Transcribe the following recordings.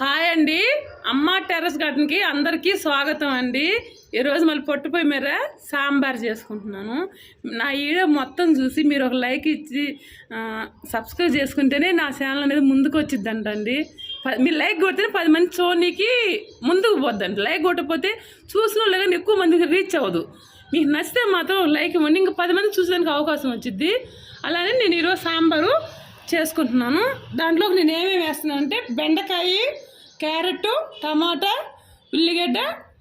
Hi అండి. అమ్మ terrace గార్డెన్కి అందరికీ స్వాగతం అండి. ఈరోజు మళ్ళీ పొట్టుపోయి మీద సాంబార్ చేసుకుంటున్నాను. నా వీడియో మొత్తం చూసి మీరు ఒక లైక్ ఇచ్చి సబ్స్క్రైబ్ చేసుకుంటేనే నా ఛానల్ అనేది ముందుకు వచ్చిద్దంటండి. మీరు లైక్ కొడితేనే పది మంది చూడనీకి ముందుకు పోద్దండి లైక్ కొట్టకపోతే చూసిన వాళ్ళు కానీ ఎక్కువ మందికి రీచ్ అవ్వదు. మీకు నచ్చితే మాత్రం లైక్ ఇవ్వండి. ఇంకా పది మంది చూసేదానికి అవకాశం వచ్చింది అలానే నేను ఈరోజు సాంబారు చేసుకుంటున్నాను. దాంట్లోకి నేను ఏమేమి వేస్తున్నాను అంటే బెండకాయ క్యారెట్ టమాటా ఉల్లిగడ్డ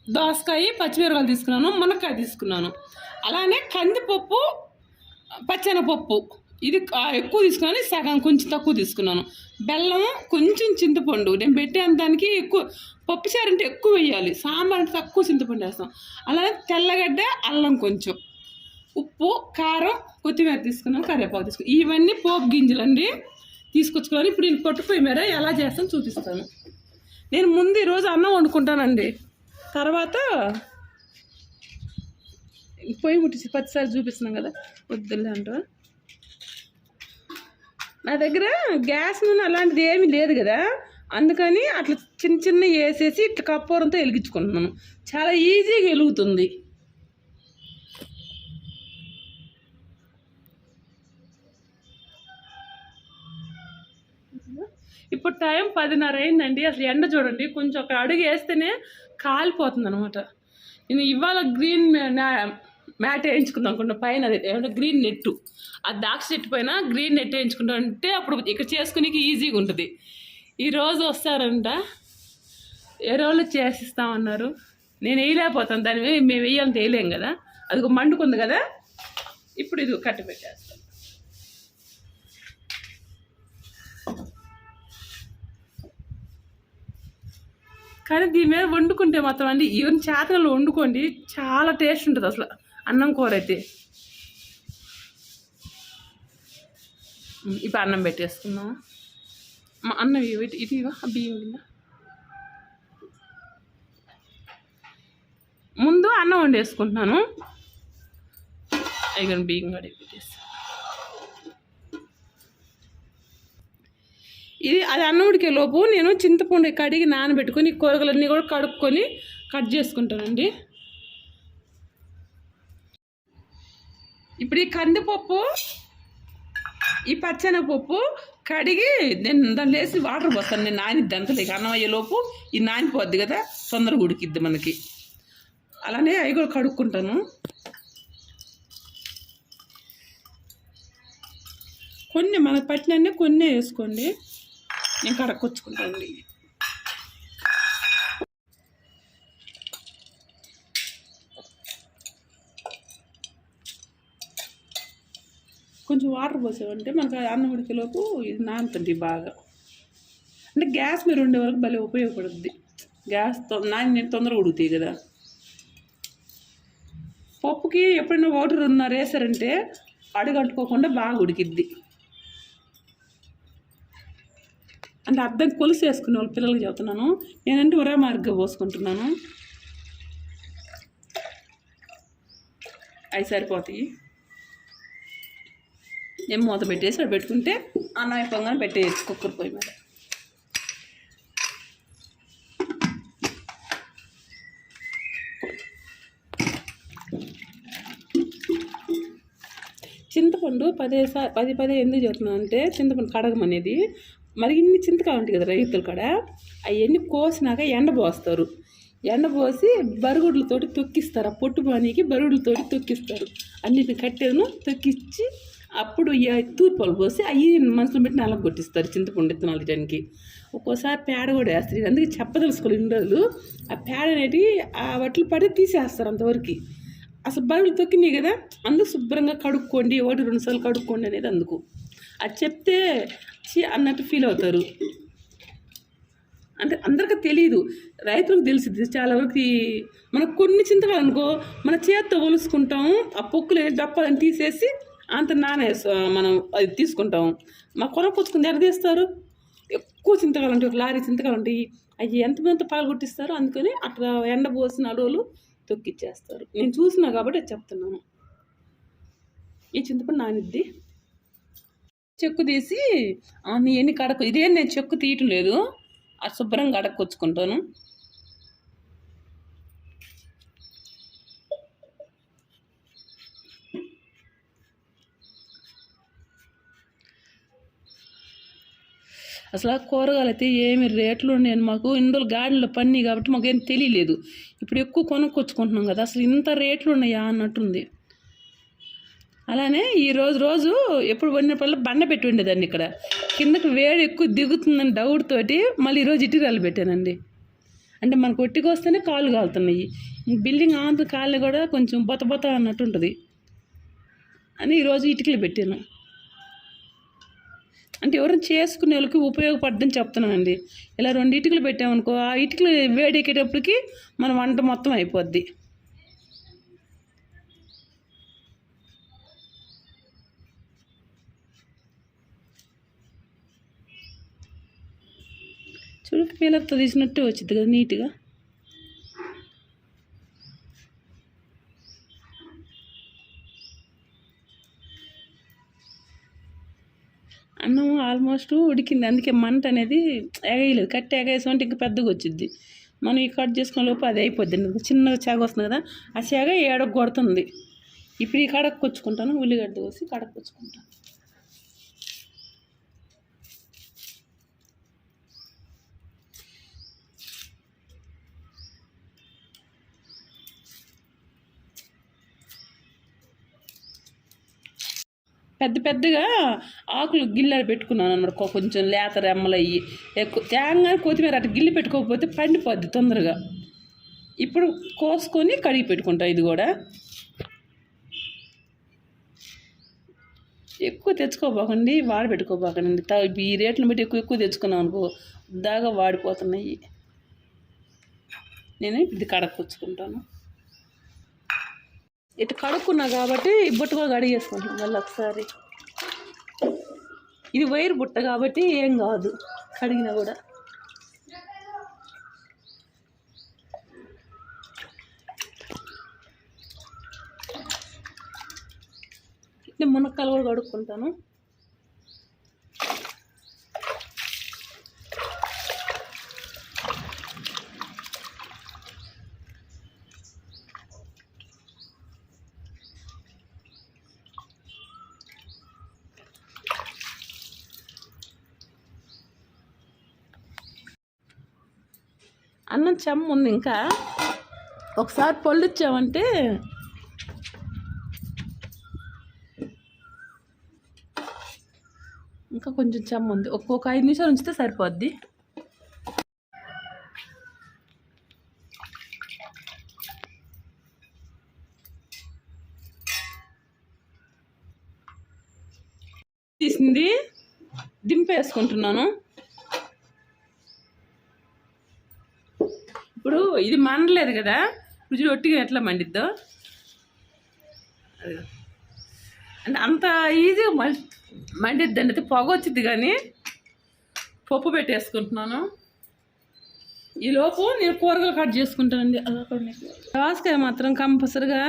దోసకాయ పచ్చిమిరపకాయలు తీసుకున్నాను మునక్కాయ తీసుకున్నాను. అలానే కందిపప్పు పచ్చెనపప్పు. ఇది ఎక్కువ తీసుకున్నాను సగం కొంచెం తక్కువ తీసుకున్నాను. బెల్లం కొంచెం చింతపండు. నేను పెట్టే దానికి ఎక్కువ పప్పుచారు అంటే ఎక్కువ వేయాలి. సాంబార్ అంటే తక్కువ చింతపండు వేస్తాం. అలానే తెల్లగడ్డ అల్లం కొంచెం. ఉప్పు కారం కొత్తిమీర తీసుకున్నాం కరివేపాకు తీసుకున్నాం. ఇవన్నీ పోపు గింజలండి. తీసుకొచ్చుకోవాలి ఇప్పుడు నేను పొట్టుపోయి మీద ఎలా చేస్తాను చూపిస్తాను. నేను ముందు ఈరోజు అన్నం వండుకుంటానండి. తర్వాత పొయ్యి ముట్టించి పచ్చిసారి చూపిస్తున్నాం కదా వద్దులే అంటారా నా దగ్గర గ్యాస్ నూనె అలాంటిది ఏమీ లేదు కదా. అందుకని అట్లా చిన్న చిన్న వేసేసి ఇట్లా కప్పూరంతో వెలిగించుకుంటున్నాను. చాలా ఈజీగా వెలుగుతుంది. ఇప్పుడు టైం పదిన్నర అయిందండి. అసలు ఎండ చూడండి కొంచెం ఒక అడుగు వేస్తేనే కాలిపోతుంది అనమాట నేను ఇవాళ గ్రీన్ మ్యాట్ వేయించుకుందాం అనుకుంటా పైన అది ఏమంటే గ్రీన్ నెట్టు. ఆ దాక్ష చెట్టు పైన గ్రీన్ నెట్ వేయించుకుంటా అంటే అప్పుడు ఇక్కడ చేసుకునేకి ఈజీగా ఉంటుంది. ఈరోజు వస్తారంట. ఏ రోజులు చేసిస్తామన్నారు. నేను వేయలేకపోతాను. దాని మేము వేయాలంటే వేయలేం కదా. అది ఒక మండుకుంది కదా. ఇప్పుడు ఇది కట్టి పెట్టేస్తాను కానీ దీని మీద వండుకుంటే మాత్రం అండి ఈవెన్ చేతనలో వండుకోండి చాలా టేస్ట్ ఉంటుంది అసలు. అన్నం కూర అయితే. ఇప్పుడు అన్నం పెట్టేసుకుందాం మా అన్నం ఇవి ఇది ఇవా బియ్యం కింద. ముందు అన్నం వండేసుకుంటున్నాను. ఇక బియ్యం కడిగి పెట్టేస్తాను ఇది అది అన్నం ఉడికే లోపు నేను చింతపండు కడిగి నానబెట్టుకొని ఈ కూరగాయలన్నీ కూడా కడుక్కొని కట్ చేసుకుంటానండి. ఇప్పుడు ఈ కందిపప్పు ఈ పచ్చెనపప్పు కడిగి నేను దాన్ని వేసి వాటర్ పోస్తాను నేను నానిద్ది అంతలే అన్నం అయ్యేలోపు ఇది నానిపోద్ది కదా తొందరగా ఉడికిద్ది మనకి. అలానే అవి కూడా కడుక్కుంటాను. కొన్ని మనకు పట్టినన్నీ కొన్ని వేసుకోండి. నేను కడక్కొచ్చుకుంటానండి కొంచెం వాటర్ పోసామంటే మనకు అన్నం ఉడికేలోపు ఇది నానుతుంది బాగా. అంటే గ్యాస్ మీరు ఉండే వరకు భలే ఉపయోగపడుద్ది. గ్యాస్ తొ- నాని నేను తొందరగా ఉడుకుతాయి కదా. పప్పుకి ఎప్పుడైనా వాటర్ ఉన్నారు వేసారంటే అడుగంటుకోకుండా బాగా ఉడికిద్ది. అంటే అర్థం కొలుసు వేసుకునే వాళ్ళు పిల్లలకి చెబుతున్నాను. నేనంటే ఒరే మార్గం పోసుకుంటున్నాను. అవి సరిపోతాయి. నేను మూత పెట్టేసి అక్కడ పెట్టుకుంటే అన్నం అయిపోగానే పెట్టేయచ్చు కుక్కర్ పొయ్యి మీద. చింతపండు పదే సా పది పదే ఎందుకు చెప్తున్నాను అంటే చింతపండు కడగమనేది. మరి ఇన్ని చింతకాయలు ఉంటాయి కదా రైతులు కూడా అవన్నీ కోసినాక ఎండబోస్తారు ఎండబోసి బరుగుడులతోటి తొక్కిస్తారు. ఆ పొట్టు పానీకి బరుగుడులతోటి తొక్కిస్తారు. అన్నిటిని కట్టెను తొక్కిచ్చి అప్పుడు తూర్పాలు పోసి అవి మనుషులు పెట్టి నల్ల కొట్టిస్తారు చింతపండు విత్తనాలు దానికి ఒక్కోసారి పేడ కూడా వేస్తారు. అందుకే చెప్పదలుచుకోవాలి ఇన్ని రోజులు. ఆ పేడ అనేటివి ఆ వట్లు పడి తీసేస్తారు అంతవరకు. అసలు బరువులు తొక్కినాయి కదా అందుకు శుభ్రంగా కడుక్కోండి ఒకటి రెండుసార్లు కడుక్కోండి అనేది అందుకు. అది చెప్తే ఛీ అన్నట్టు ఫీల్ అవుతారు. అంటే అందరికీ తెలియదు రైతులకు తెలిసింది చాలా వరకు. మనకు కొన్ని చింతకాలు అనుకో మన చేత్తో ఒలుసుకుంటాం ఆ పొక్కులు డప్పాలని తీసేసి అంత నానే మనం అది తీసుకుంటాం. మా కొనకొచ్చుకుని ఎక్కడ తీస్తారు? ఎక్కువ చింతకాలు ఉంటాయి ఒక లారీ చింతకాలు ఉంటాయి. అవి ఎంతమంత పాల్గొట్టిస్తారో అందుకని అట్లా ఎండబోసిన అడవులు తొక్కిచ్చేస్తారు. నేను చూసినా కాబట్టి అది చెప్తున్నాను. ఈ చింతపండు నానిద్ది. చెక్కు తీసి ఆ, నీ ఎన్ని కడకు ఇదేం నేను చెక్కు తీయటం లేదు. ఆ శుభ్రంగా అడక్కొచ్చుకుంటాను. అసలు ఆ కూరగాయలు అయితే ఏమి రేట్లు నేను మాకు. ఇందులో గాడిలో పని కాబట్టి మాకు ఏం తెలియలేదు. ఇప్పుడు ఎక్కువ కొనుక్కొచ్చుకుంటున్నాం కదా అసలు ఇంత రేట్లు ఉన్నాయా అన్నట్టుంది. అలానే ఈ రోజు రోజు ఎప్పుడు వండినప్పుడల్లా బండ పెట్టి ఉండేదాన్ని ఇక్కడ. కిందకి వేడి ఎక్కువ దిగుతుందని డౌట్ తోటి మళ్ళీ ఈరోజు ఇటుకరాలు పెట్టానండి. అంటే మనకు ఒట్టికొస్తేనే కాళ్ళు కాలుతున్నాయి. బిల్డింగ్ ఆంధ్ర కాళ్ళు కూడా కొంచెం బొత బొత అన్నట్టు ఉంటుంది. అని ఈరోజు ఇటుకలు పెట్టాను. అంటే ఎవరైనా చేసుకునే వాళ్ళకి ఉపయోగపడ్డని చెప్తున్నానండి. ఇలా రెండు ఇటుకలు పెట్టామనుకో ఆ ఇటుకలు వేడెక్కేటప్పటికి మన వంట మొత్తం అయిపోద్ది. చూడు పీలర్తో తీసినట్టు వచ్చింది కదా నీట్గా. అన్నం ఆల్మోస్ట్ ఉడికింది అందుకే మంట అనేది ఎగయలేదు. కట్టి ఎగేసామంటే ఇంకా పెద్దగా వచ్చింది. మనం ఈ కట్ చేసుకునే లోపు అది అయిపోద్ది. చిన్నగా చేగ వస్తుంది కదా ఆ చేగ ఏడకు కొడుతుంది ఇప్పుడు ఈ కడకు కొచ్చుకుంటాను ఉల్లిగడ్డ కోసి కడకు కొచ్చుకుంటాను పెద్ద పెద్దగా ఆకులు గిల్లెలు పెట్టుకున్నాను అనమాట కొంచెం లేత రెమ్మలు అయ్యి ఎక్కువ తేంగానే కొత్తిమీర అటు గిల్లి పెట్టుకోకపోతే పండిపోద్ది తొందరగా. ఇప్పుడు కోసుకొని కడిగి పెట్టుకుంటా ఇది కూడా. ఎక్కువ తెచ్చుకోబోకండి వాడి పెట్టుకోబోకండి. త- ఈ రేట్లను బట్టి ఎక్కువ ఎక్కువ తెచ్చుకున్నాం అనుకో దాగా వాడిపోతున్నాయి. నేను ఇది కడక్కొచ్చుకుంటాను ఇటు కడుక్కున్నా కాబట్టి ఈ బుట్ట కూడా కడిగేసుకుంటాం మళ్ళీ ఒకసారి. ఇది వైర్ బుట్ట కాబట్టి ఏం కాదు కడిగినా కూడా. ఇట్లా మునక్కాయలు కూడా కడుక్కుంటాను. అన్నం చెమ్మ ఉంది ఇంకా. ఒకసారి పళ్ళు ఇచ్చామంటే ఇంకా కొంచెం చెమ్మ ఉంది. ఒక్కొక్క ఐదు నిమిషాలు ఉంచితే సరిపోద్ది. తీసింది. దింపేసుకుంటున్నాను. ఇప్పుడు ఇది మండలేదు కదా? రుచి ఒట్టిగా ఎట్లా మండిద్దో. అంటే అంత ఈజీగా మండి మండిద్దండి. అయితే పొగ వచ్చింది కానీ పప్పు పెట్టేసుకుంటున్నాను. ఈలోపు నేను కూరగాయలు కట్ చేసుకుంటానండి. దోసకాయ మాత్రం కంపల్సరిగా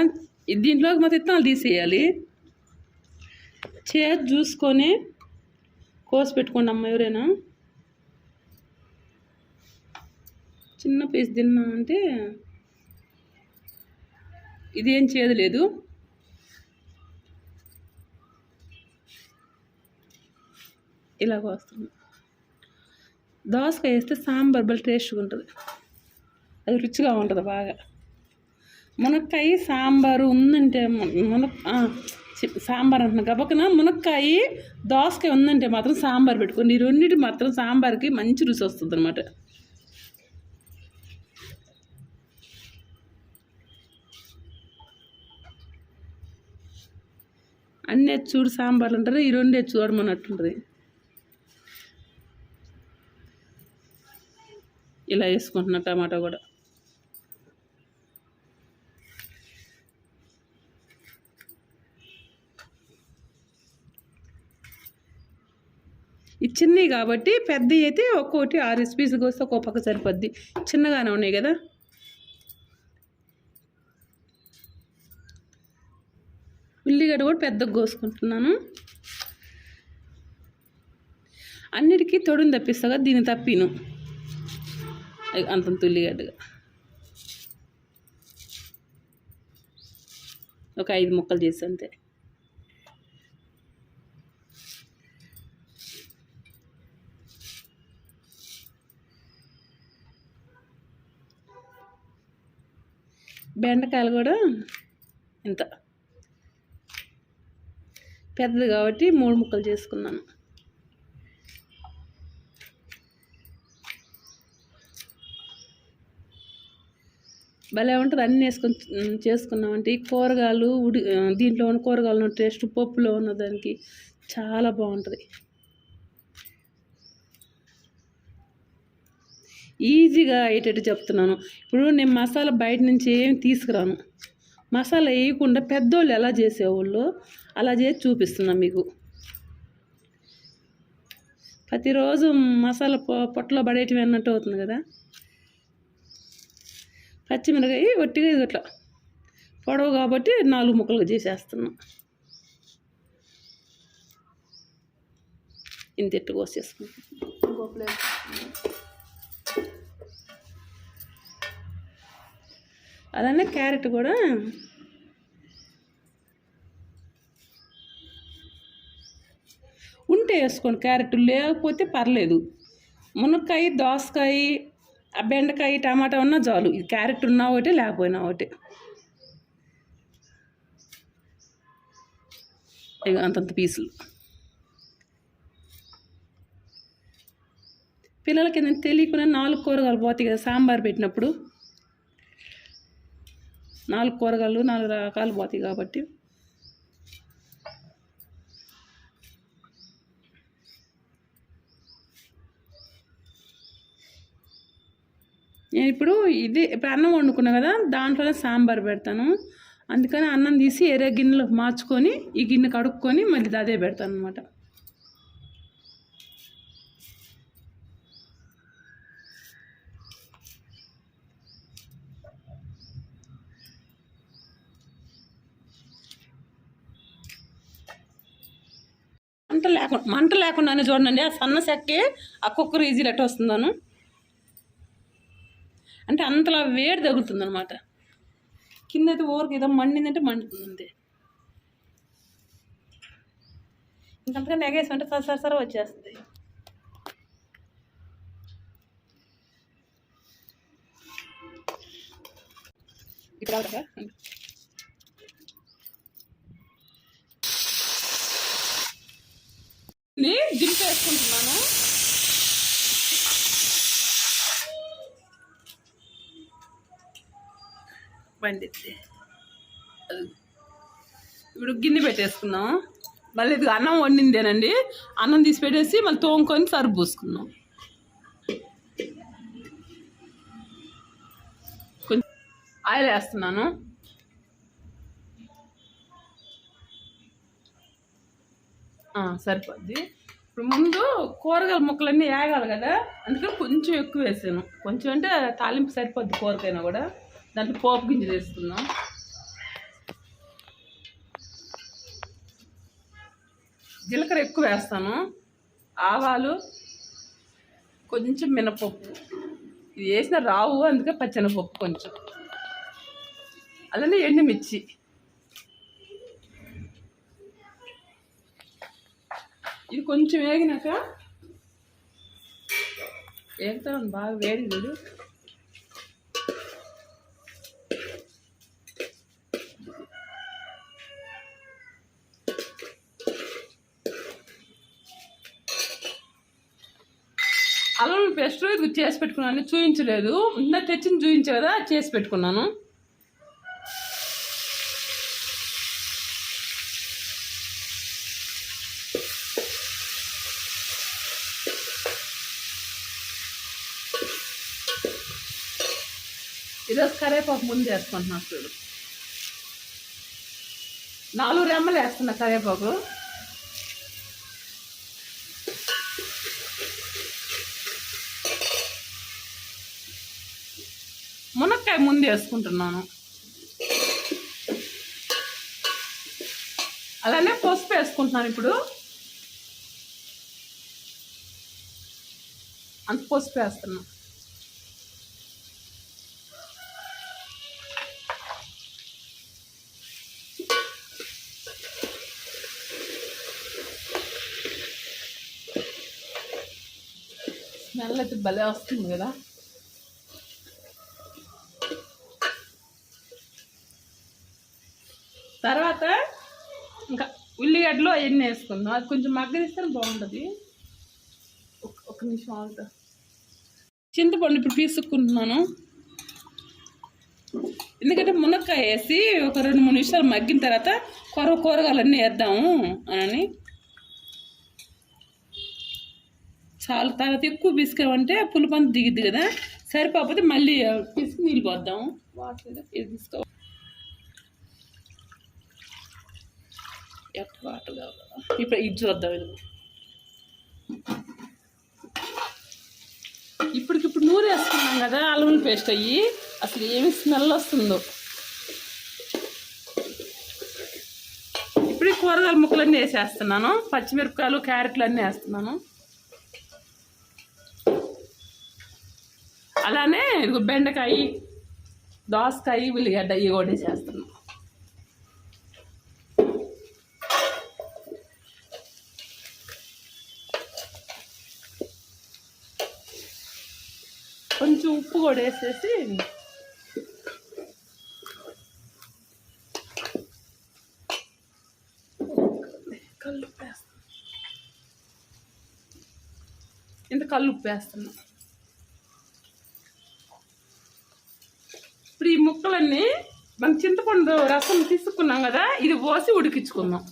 దీంట్లోకి మాత్రం ఇత్తనాలు తీసేయాలి. చేతి చూసుకొని కోసి పెట్టుకోండి అమ్మ ఎవరైనా. చిన్న పీస్ తిన్నామంటే ఇదేం చేదు లేదు. ఇలాగ వస్తుంది దోసకాయ వేస్తే సాంబార్ బల్ టేస్ట్గా ఉంటుంది. అది రుచిగా ఉంటుంది బాగా. మునక్కాయ సాంబారు ఉందంటే మున సాంబార్ అంటున్నా గబకన మునక్కాయ దోసకాయ ఉందంటే మాత్రం సాంబార్ పెట్టుకోండి. ఈ రెండింటి మాత్రం సాంబార్కి మంచి రుచి వస్తుంది అనమాట అన్నీ చూడు సాంబార్లు ఉంటారు ఈ రెండే చూడమన్నట్టుంటుంది. ఇలా వేసుకుంటున్నా టమాటా కూడా. ఇది చిన్నవి కాబట్టి పెద్దవి అయితే ఒక్కొక్కటి ఆరు పీసులు వస్తే ఒక్కో పక్క సరిపోద్ది. చిన్నగానే ఉన్నాయి కదా? ఉల్లిగడ్డ కూడా పెద్దగా కోసుకుంటున్నాను. అన్నిటికీ తొడుని తప్పిస్తా దీన్ని తప్పిను. అంతంత ఉల్లిగడ్డగా. ఒక ఐదు ముక్కలు చేసి అంతే. బెండకాయలు కూడా ఇంత. పెద్దది కాబట్టి మూడు ముక్కలు చేసుకున్నాను. భలే ఉంటుంది అన్నీ వేసుకొని చేసుకున్నామంటే ఈ కూరగాయలు ఉడి దీంట్లో ఉన్న కూరగాయలు ఉన్న టేస్ట్ పప్పులో ఉన్న దానికి చాలా బాగుంటుంది. ఈజీగా అయ్యేటట్టు చెప్తున్నాను. ఇప్పుడు నేను మసాలా బయట నుంచి ఏం తీసుకురాను. మసాలా వేయకుండా పెద్దోళ్ళు ఎలా చేసేవాళ్ళు అలా చేసి చూపిస్తున్నా మీకు. ప్రతిరోజు మసాలా పొ- పొట్టలో పడేయటం అన్నట్టు అవుతుంది కదా. పచ్చిమిరకాయ ఒట్టిగా ఇది ఇట్లా పొడవు కాబట్టి నాలుగు ముక్కలుగా చేసేస్తున్నాం. ఇంత ఎట్టు కోసేసుకుంటాం ఇంకో ప్లేట్. అలానే క్యారెట్ కూడా. ఉంటే వేసుకోండి క్యారెట్ లేకపోతే పర్లేదు. మునక్కాయ దోసకాయ ఆ బెండకాయ టమాటా ఉన్నా చాలు. ఇది క్యారెట్ ఉన్నా ఒకటి లేకపోయినా ఒకటి. ఇక అంతంత పీసులు. పిల్లలకి ఏంటంటే తెలియకుండా నాలుగు కూరగాయలు పోతాయి కదా సాంబార్ పెట్టినప్పుడు. నాలుగు కూరగాయలు నాలుగు రకాలు పోతాయి కాబట్టి. నేను ఇప్పుడు ఇది ఇప్పుడు అన్నం వండుకున్నా కదా దాంట్లోనే సాంబార్ పెడతాను. అందుకని అన్నం తీసి ఎరే గిన్నెలో మార్చుకొని ఈ గిన్నె కడుక్కొని మళ్ళీ అదే పెడతాను అనమాట మంట లేకుండా మంట లేకుండానే చూడండి. ఆ సన్న చెక్కే ఆ కుక్కర్ ఈజీ లెట్ వస్తుందను? అంటే అంతలా వేడి తగులుతుంది అనమాట కింద అయితే ఊరికి ఏదో మండిందంటే మండుతుంది అంతే ఇంకంతకన్నా ఎగేసి అంటే సరసర సర వచ్చేస్తుంది. ఇప్పుడు అవుతుందా? దింపేసుకుంటున్నాను? పండిద్ది. ఇప్పుడు గిన్నె పెట్టేసుకున్నాం మళ్ళీ ఇది అన్నం వండిందేనండి. అన్నం తీసి పెట్టేసి మళ్ళీ తోముకొని సరుపు పూసుకున్నాం కొంచెం ఆయిల్ వేస్తున్నాను. సరిపోద్ది. ఇప్పుడు ముందు కూరగాయల ముక్కలన్నీ వేగాలి కదా. అందుకని కొంచెం ఎక్కువ వేసాను. కొంచెం అంటే తాలింపు సరిపోద్ది కూరకైనా కూడా. దాంట్లో పోపు గింజలు వేసుకుందాం. జీలకర్ర ఎక్కువ వేస్తాను. ఆవాలు కొంచెం మినపప్పు. ఇది వేసిన రావు అందుకే పచ్చెనపప్పు కొంచెం. అలానే ఎండుమిర్చి. ఇది కొంచెం వేగినాక వేగుతా ఉంది బాగా వేడి చూడు. అల్లం పేస్ట్ ఇది చేసి పెట్టుకున్నాను చూపించలేదు ఇందా తెచ్చింది చూపించే కదా చేసి పెట్టుకున్నాను. ఈరోజు కరివేపాకు ముందు వేసుకుంటున్నాను చూడు. నాలుగు రెమ్మలు వేస్తున్నా కరివేపాకు మునక్కాయ ముందు వేసుకుంటున్నాను. అలానే పసుపు వేసుకుంటున్నాను ఇప్పుడు. అంత పసుపు వేస్తున్నాను స్మెల్ అయితే భలే వస్తుంది కదా. తర్వాత ఇంకా ఉల్లిగడ్డలు అవన్నీ వేసుకుందాం. అది కొంచెం మగ్గనిస్తే బాగుంటుంది. ఒక నిమిషం ఆగుతా చింతపండు ఇప్పుడు పీసుకుంటున్నాను. ఎందుకంటే మునక్కాయ వేసి ఒక రెండు మూడు నిమిషాలు మగ్గిన తర్వాత కూర కూరగాయలన్నీ వేద్దాము అని. చాలా తర్వాత ఎక్కువ పిసుకామంటే పులుపంత దిగిద్ది కదా. సరిపోతే మళ్ళీ పిసుకు నీళ్ళు పోద్దాం. వాటర్. ఇది తీసుకో. ఎట్ వాటర్ కావాలి. ఇప్పుడు ఇది చూద్దాం ఇది. ఇప్పటికిప్పుడు నూరు వేసుకున్నాం కదా అల్లం పేస్ట్ అయ్యి. అసలు ఏమి స్మెల్ వస్తుందో. ఇప్పుడు కూరగాయల ముక్కలన్నీ వేసేస్తున్నాను. పచ్చిమిరపకాయలు క్యారెట్లు అన్నీ వేస్తున్నాను. అలానే ఇదిగో బెండకాయ దోసకాయ ఉల్లిగడ్డ ఇవి కూడా చేస్తున్నాం. కొంచెం ఉప్పు కూడా వేసేసి వేస్తాను ఇంత కళ్ళు ఉప్పు వేస్తున్నాం ఇప్పుడు ఈ ముక్కలన్నీ మనం చింతపండు రసం తీసుకున్నాం కదా ఇది పోసి ఉడికించుకుందాం.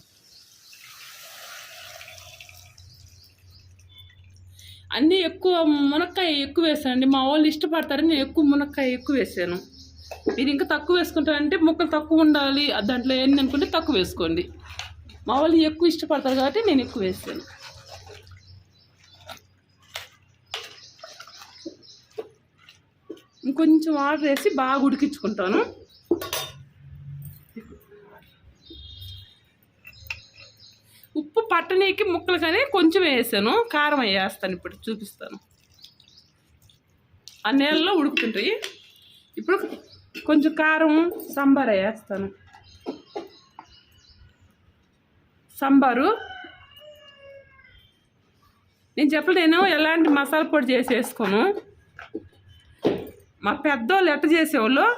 అన్నీ ఎక్కువ మునక్కాయ ఎక్కువ వేసానండి. మా వాళ్ళు ఇష్టపడతారని నేను ఎక్కువ మునక్కాయ ఎక్కువ వేసాను. మీరు ఇంకా తక్కువ వేసుకుంటారంటే ముక్కలు తక్కువ ఉండాలి దాంట్లో ఏంది అనుకుంటే తక్కువ వేసుకోండి. మా వాళ్ళు ఎక్కువ ఇష్టపడతారు కాబట్టి నేను ఎక్కువ వేసాను. ఇంకొంచెం వాటర్ వేసి బాగా ఉడికించుకుంటాను. ఉప్పు పట్టనీకి ముక్కలు కానీ కొంచెం వేసాను. కారం వేస్తాను ఇప్పుడు చూపిస్తాను. ఆ నీళ్ళలో ఉడుకుతుంటాయి. ఇప్పుడు కొంచెం కారం సాంబార్ వేస్తాను. సాంబారు. నేను చెప్పలేను ఎలాంటి మసాలా పొడి చేసి వేసుకోను. మా పెద్దోళ్ళు ఎట్ట చేసేవాళ్ళు?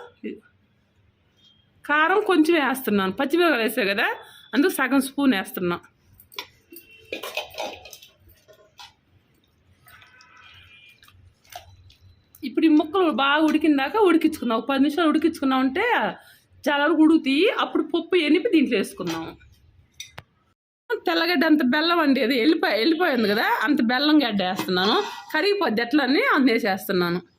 కారం కొంచెం వేస్తున్నాను. పచ్చిమిరపకాయలు వేసావు కదా? అందుకు సగం స్పూన్ వేస్తున్నాం. ఇప్పుడు ఈ ముక్కలు బాగా ఉడికిందాక ఉడికించుకుందాం. ఒక పది నిమిషాలు ఉడికించుకున్నాం అంటే చాలా వరకు ఉడుకుతాయి. అప్పుడు పప్పు ఎనిపి దీంట్లో వేసుకుందాం. తెల్లగడ్డ అంత బెల్లం అండి అది. వెళ్ళిపోయి వెళ్ళిపోయింది కదా? అంత బెల్లం గడ్డ వేస్తున్నాను. కరిగిపోద్ది ఎట్లని అందేసేస్తున్నాను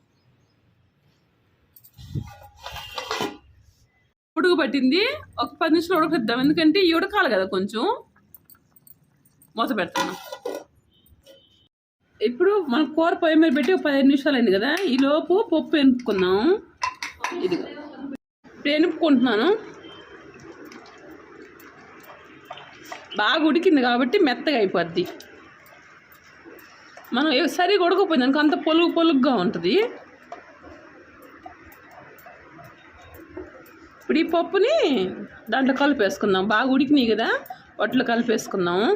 ఉడుకు పట్టింది. ఒక పది నిమిషాలు ఉడకద్దాం ఎందుకంటే ఈ ఉడకాలి కదా కొంచెం. మూత పెడతాను. ఇప్పుడు మనం కూర పొయ్యి మీద పెట్టి ఒక పదిహేను నిమిషాలు అయింది కదా. ఈ లోపు పప్పు ఎనుపుకుందాం ఇది ఇప్పుడు ఎనుపుకుంటున్నాను బాగా ఉడికింది కాబట్టి మెత్తగా అయిపోద్ది. మనం సరిగా ఉడకపోయింది అనుకో అంత పొలుగు పొలుగ్గా ఉంటుంది. ఇప్పుడు ఈ పప్పుని దాంట్లో కలిపేసుకుందాం. బాగా ఉడికినాయి కదా వాటిలో కలిపేసుకుందాము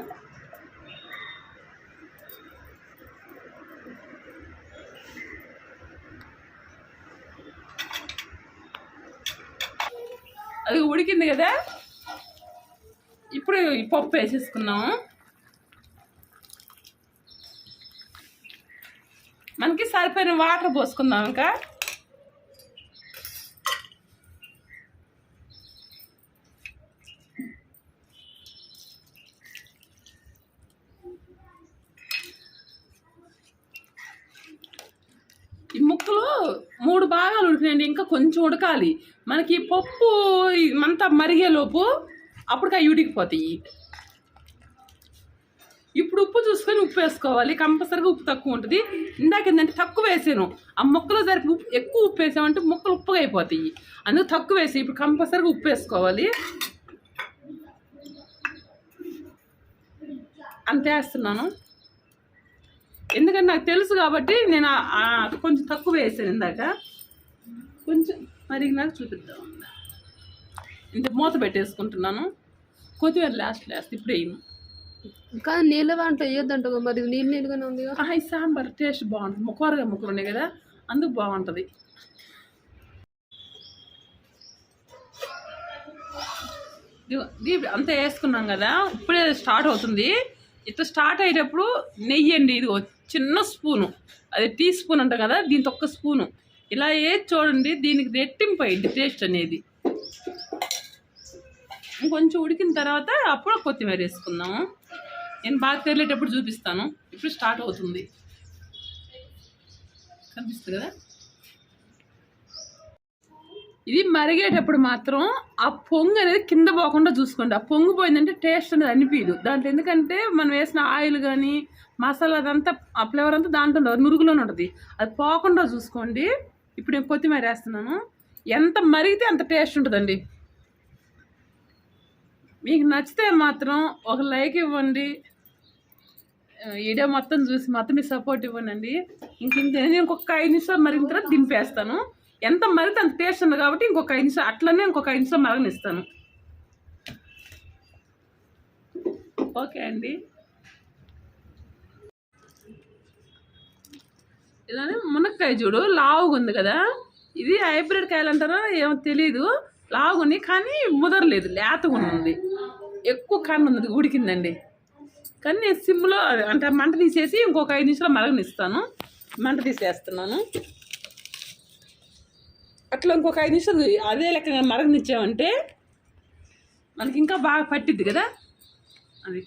అది ఉడికింది కదా ఇప్పుడు ఈ పప్పు వేసేసుకున్నాం మనకి సరిపోయిన వాటర్ పోసుకుందాం ఇంకా ఈ ముక్కలు మూడు భాగాలు ఉడికినాయండి. ఇంకా కొంచెం ఉడకాలి. మనకి పప్పు అంతా మరిగేలోపు అప్పటికి అవి ఉడికిపోతాయి ఇప్పుడు ఉప్పు చూసుకొని ఉప్పు వేసుకోవాలి. కంపల్సరిగా ఉప్పు తక్కువ ఉంటుంది. ఇందాక ఏంటంటే తక్కువ వేసాను. ఆ మొక్కలు సరిపి ఉప్పు ఎక్కువ ఉప్పు వేసామంటే మొక్కలు ఉప్పుగా అయిపోతాయి. అందుకు తక్కువ వేసి ఇప్పుడు కంపల్సరిగా ఉప్పు వేసుకోవాలి. అంతే వేస్తున్నాను. ఎందుకంటే నాకు తెలుసు కాబట్టి నేను కొంచెం తక్కువ వేసాను ఇందాక. కొంచెం మరిగినాక చూపిద్దాం ఇంత మూత పెట్టేసుకుంటున్నాను. కొత్తిమీర లాస్ట్ లాస్ట్ ఇప్పుడు వేయను. కానీ నీళ్ళ దాంట్లో వేయొద్దంట మరి నీళ్ళు నీళ్ళుగానే ఉందిగా. ఆ, ఈ సాంబార్ టేస్ట్ బాగుంటుంది. కూరగా ముక్కలు ఉన్నాయి కదా అందుకు బాగుంటుంది. అంతా వేసుకున్నాం కదా ఇప్పుడే స్టార్ట్ అవుతుంది. ఇట్లా స్టార్ట్ అయ్యేటప్పుడు నెయ్యి అండి ఇది చిన్న స్పూను. అది టీ స్పూన్ అంట కదా దీంతో ఒక్క స్పూను. ఇలా ఏది చూడండి దీనికి రెట్టింపు అయింది టేస్ట్ అనేది. ఇంకొంచెం ఉడికిన తర్వాత అప్పుడు కొత్తిమీర వేసుకుందాము నేను బాగా తెరలేటప్పుడు చూపిస్తాను. ఇప్పుడు స్టార్ట్ అవుతుంది. కనిపిస్తుంది కదా? ఇది మరిగేటప్పుడు మాత్రం ఆ పొంగు అనేది కింద పోకుండా చూసుకోండి. ఆ పొంగు పోయిందంటే టేస్ట్ అనేది అనిపించదు దాంట్లో ఎందుకంటే మనం వేసిన ఆయిల్ కానీ మసాలా అదంతా ఆ ఫ్లేవర్ అంతా దాంట్లో ఉండదు నురుగులోనే ఉంటుంది. అది పోకుండా చూసుకోండి. ఇప్పుడు నేను కొత్తిమీర వేస్తున్నాను. ఎంత మరిగితే అంత టేస్ట్ ఉంటుందండి. మీకు నచ్చితే మాత్రం ఒక లైక్ ఇవ్వండి. వీడియో మొత్తం చూసి మొత్తం మీ సపోర్ట్ ఇవ్వండి ఇంక ఇంత నేను ఇంకొక ఐదు నిమిషాలు మరిగిన తర్వాత దింపేస్తాను. ఎంత మరిగితే అంత టేస్ట్ ఉంది కాబట్టి ఇంకొక ఐదు నిమిషాలు అట్లనే ఇంకొక ఐదు నిమిషాలు మరగనిస్తాను. ఓకే అండి. ఇలానే మునక్కాయ చూడు లావుగా ఉంది కదా. ఇది హైబ్రిడ్ కాయలు అంటారో ఏమో తెలియదు లావుగా ఉంది కానీ ముదరలేదు లేతగా ఉంది. ఎక్కువ కాండ ఉంది ఉడికిందండి. కానీ నేను సిమ్లో అంటే మంట తీసేసి ఇంకొక ఐదు నిమిషాలు మరగనిస్తాను. మంట తీసేస్తున్నాను. అట్లా ఇంకొక ఐదు నిమిషాలు అదే లెక్క మరగనిచ్చామంటే మనకి ఇంకా బాగా పట్టిద్ది కదా. అది